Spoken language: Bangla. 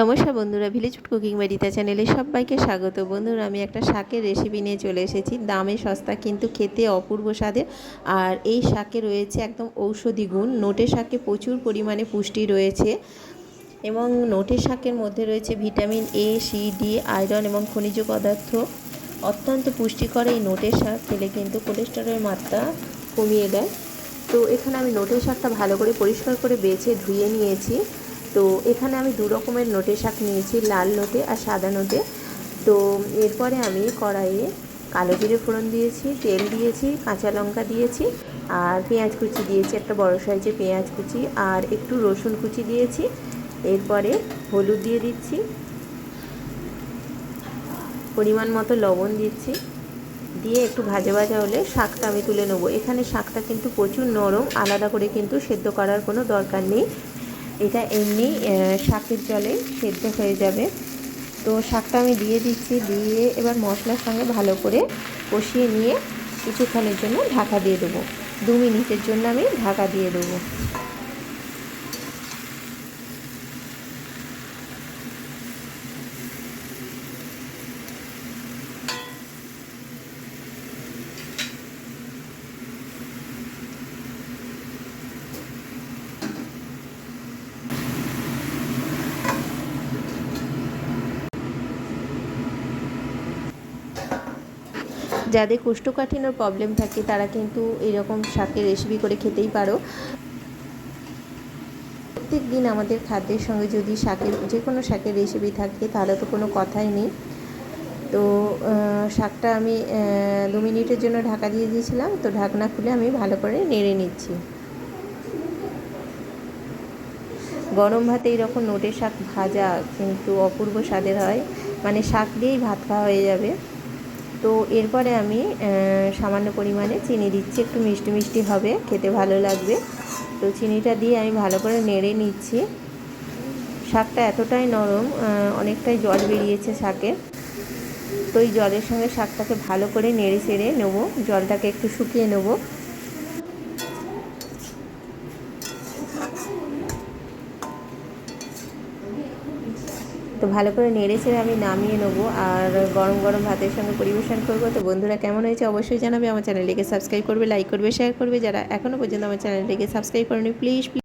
নমস্কার বন্ধুরা ভিলেজ ফুড কুকিং বাড়িতে চ্যানেলে সবাইকে স্বাগত। বন্ধুরা, আমি একটা শাকের রেসিপি নিয়ে চলে এসেছি। দামে সস্তা কিন্তু খেতে অপূর্ব স্বাদের। আর এই শাকে রয়েছে একদম ঔষধি গুণ। নোটে শাকে প্রচুর পরিমাণে পুষ্টি রয়েছে এবং নোটে শাকের মধ্যে রয়েছে vitamin A C D iron এবং খনিজ পদার্থ। অত্যন্ত পুষ্টিকর এই নোটের শাক খেলে কিন্তু কোলেস্টেরলের মাত্রা কমিয়ে দেয়। তো এখানে আমি নোটের শাকটা ভালো করে পরিষ্কার করে বেছে ধুয়ে নিয়েছি। তো এখানে আমি দু রকমের নোটে শাক নিয়েছি, লাল নোটে আর সাদা নোটে। তো এরপরে আমি কড়াইয়ে কালো জিরে ফোড়ন দিয়েছি, তেল দিয়েছি, কাঁচা লঙ্কা দিয়েছি আর পেঁয়াজ কুচি দিয়েছি, একটা বড় সাইজের পেঁয়াজ কুচি আর একটু রসুন কুচি দিয়েছি। এরপরে হলুদ দিয়ে দিচ্ছি, পরিমাণ মতো লবণ দিচ্ছি, দিয়ে একটু ভাজা ভাজা হলে শাকটা আমি তুলে নেব। এখানে শাকটা কিন্তু প্রচুর নরম, আলাদা করে কিন্তু সেদ্ধ করার কোনো দরকার নেই। এটা এমনি শাকের জলে সেদ্ধ হয়ে যাবে। তো শাকটা আমি দিয়ে দিচ্ছি, দিয়ে এবার মশলার সঙ্গে ভালো করে কষিয়ে নিয়ে কিছুক্ষণের জন্য ঢাকা দিয়ে দেবো। দু মিনিটের জন্য আমি ঢাকা দিয়ে দেবো। যাদের কোষ্ঠকাঠিন্যর প্রবলেম থাকে, তারা কিন্তু এরকম শাকের রেসিপি করে খেতেই পারো। প্রত্যেক দিন আমাদের খাদ্যের সঙ্গে যদি শাকের যে কোনো শাকের রেসিপি থাকে, তাহলে তো কোনো কথাই নেই। তো শাকটা আমি দু মিনিটের জন্য ঢাকা দিয়ে দিয়েছিলাম, তো ঢাকনা খুলে আমি ভালো করে নেড়ে নিচ্ছি। গরম ভাতে এইরকম নোটে শাক ভাজা কিন্তু অপূর্ব স্বাদের হয়। মানে শাক দিয়েই ভাত খাওয়া হয়ে যাবে। তো এরপরে আমি সামান্য পরিমাণে চিনি দিচ্ছি। একটু মিষ্টি মিষ্টি হবে, খেতে ভালো লাগবে। তো চিনিটা দিয়ে আমি ভালো করে নেড়ে নিচ্ছি। শাকটা এতটাই নরম অনেকটাই জল বেরিয়েছে শাকে। তো এই জলের সঙ্গে শাকটাকে ভালো করে নেড়ে চেড়ে নেব। জলটাকে একটু শুকিয়ে নেব। তো ভালো করে নেড়ে ছেড়ে আমি নামিয়ে নেব। আর গরম গরম ভাতের সঙ্গে পরিবেশন করব। তো বন্ধুরা কেমন হয়েছে অবশ্যই জানাবে। আমার চ্যানেলটিকে সাবস্ক্রাইব করবে লাইক করবে শেয়ার করবে। যারা এখনও পর্যন্ত আমার চ্যানেলটিকে সাবস্ক্রাইব করেনি প্লিজ